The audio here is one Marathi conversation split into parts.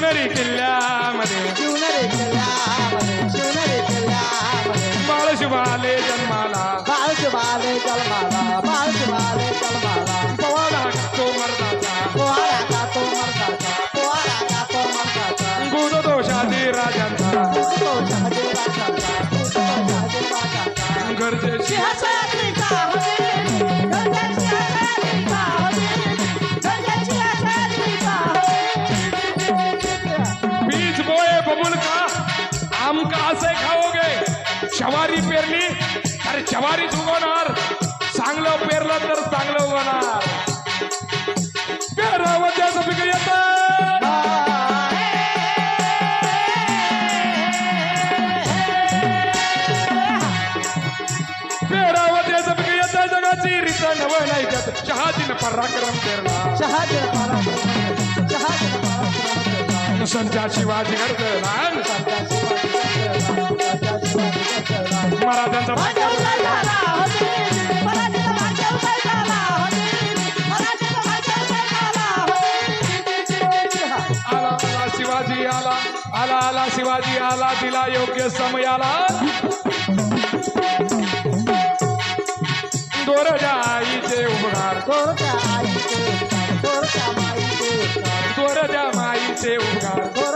शिवनेरी किल्ल्यामध्ये शिवनेरी किल्ल्यामध्ये शिवनेरी किल्ल्यामध्ये बाळ शिवाले जन्माला. बाळ शिवाले जन्माला बाळ शिवाले जन्माला पोवाडा तो का तो का तो गुण दोषादी राजांचा. तो शहाजी राजाचा. तो शहाजी राजाचा गरजेची सिंहासनाचा आम असे खाओगे? शवारी पेरली तर शवारीच उगवणार चांगलं पेरलं तर चांगलं उगवणार पेरावं त्याचं पीक येतं. पेरावं त्याचं पीक येतं जगाची. रीत नव नाही त्यात. शहाजीनं पराक्रम पेरला. शहाजी पराक्रम शहाजी पराक्रम शिवाजी घडला शिवाजी आला आला आला शिवाजी आला दिला योग्य समयाला दोरजा आईचे उबगार दोरजा माईचे उबगार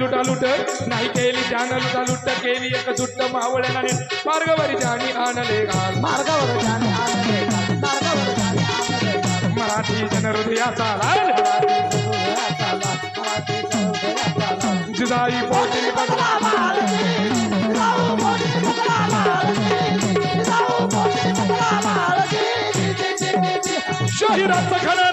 केली त्यानं लुटा लुट नाही केली त्यानं लुटा लुट केली एक दुट्ट मावळ्याने मार्गवरी जाणी आणले घाल. मार्गावर जाणे आनंद मार्गावर जाणे आनंद मराठी जनहृदयाचा लाल. जिजाई पोटी बदला. शहिराचं खणानं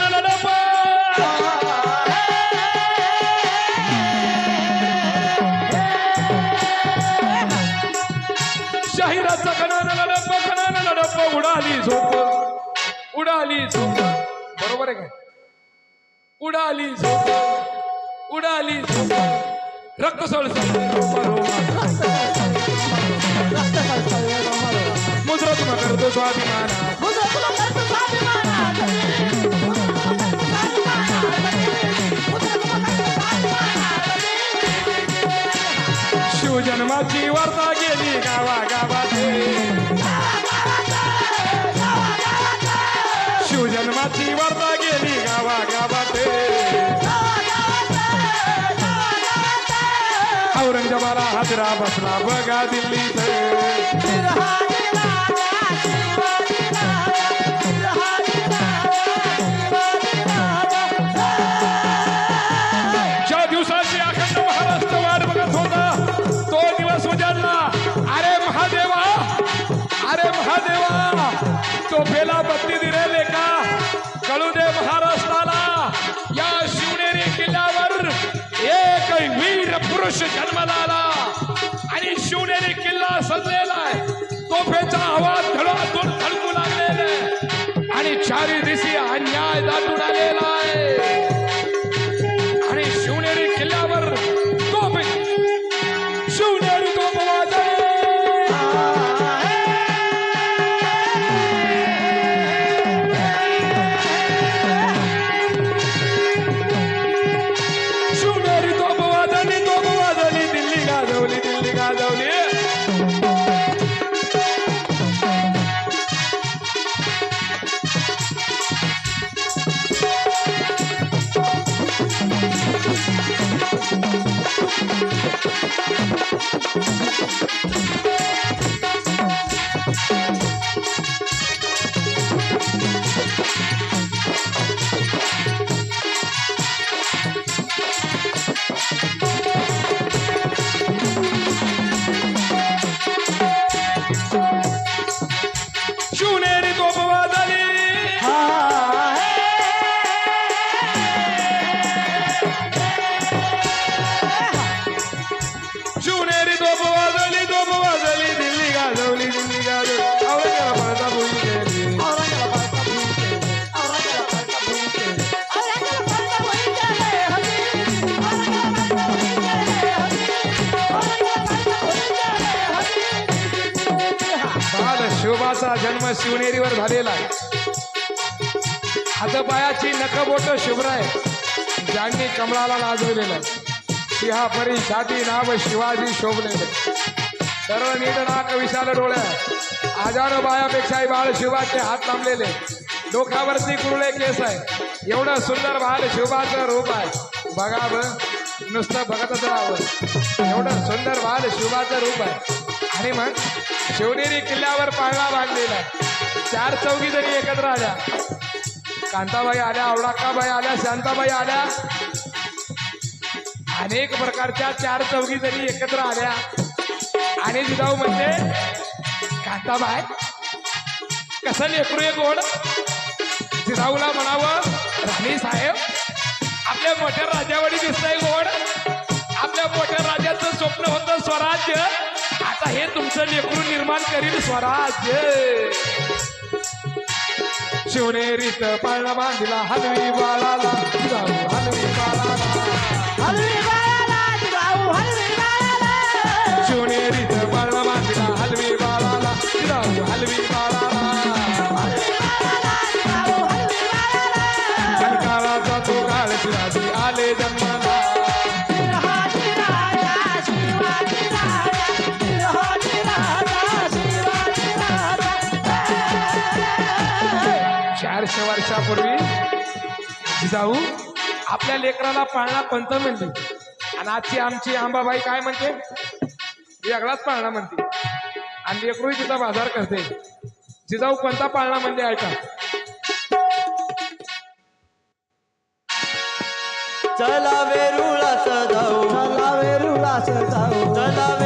शहिराचं खणानं लढप खणानं लढप उडाली झोप उडाली झोप बरोबर आहे काय उडाली झोप उडाली झोप रक्त सळसळ मुद्रा तुम्हा करतो स्वाभिमाना शिवजन्माची वार्ता औरंगजेबाला हाजरा बसला बघा दिल्लीत. ज्या दिवसाची शिवनेरी किल्ला सजलेला आहे. तोफेचा आवाज धडाधून असा जन्म शिवनेरीवर झालेला आहे. हातपायाची नखबोट शुभ्र आहे. ज्यांनी कमळाला लाजवलेलं आहे. सिंहापरी छाती नाव शिवाजी शोभलेले सर्व नीट नाक विशाल डोळ्या आजार बायापेक्षाही बाळ शिवाचे हात थांबलेले डोक्यावरती कुरळे केस आहे. एवढं सुंदर बाळ शिवाचं रूप आहे. बघा नुसतं बघतच राहावं. एवढं सुंदर बाळ शिवाचं रूप आहे. आणि मग शिवनेरी किल्ल्यावर पाळणा बांधलेला चार चौघी जणी एकत्र आल्या कांताबाई आल्या औडाकाबाई आल्या शांताबाई आल्या अनेक प्रकारच्या चार चौघी जणी एकत्र आल्या आणि जिजाऊ म्हणजे कांताबाई कसं लेकरू आहे गोड? जिजाऊला म्हणावं राणी साहेब आपल्या मोठ्या राजावडी दिसतंय गोड. आपल्या मोठ्या राजाचं स्वप्न होतं स्वराज्य. हे तुमचं लेकरू निर्माण करील स्वराज्य शिवनेरीत पाळणा बांधला हलवी बाळाला जिजाऊ आपल्या लेकराला पाळणा पंत म्हणते. आणि आजची आमची आंबाबाई काय म्हणते? वेगळाच पाळणा म्हणते. आणि लेकरू तिचा बाजार करते. जिजाऊ कोणता पाळणा म्हणजे ऐका. चला वेरुळास जाऊ. चला वेरुळास जाऊ. चला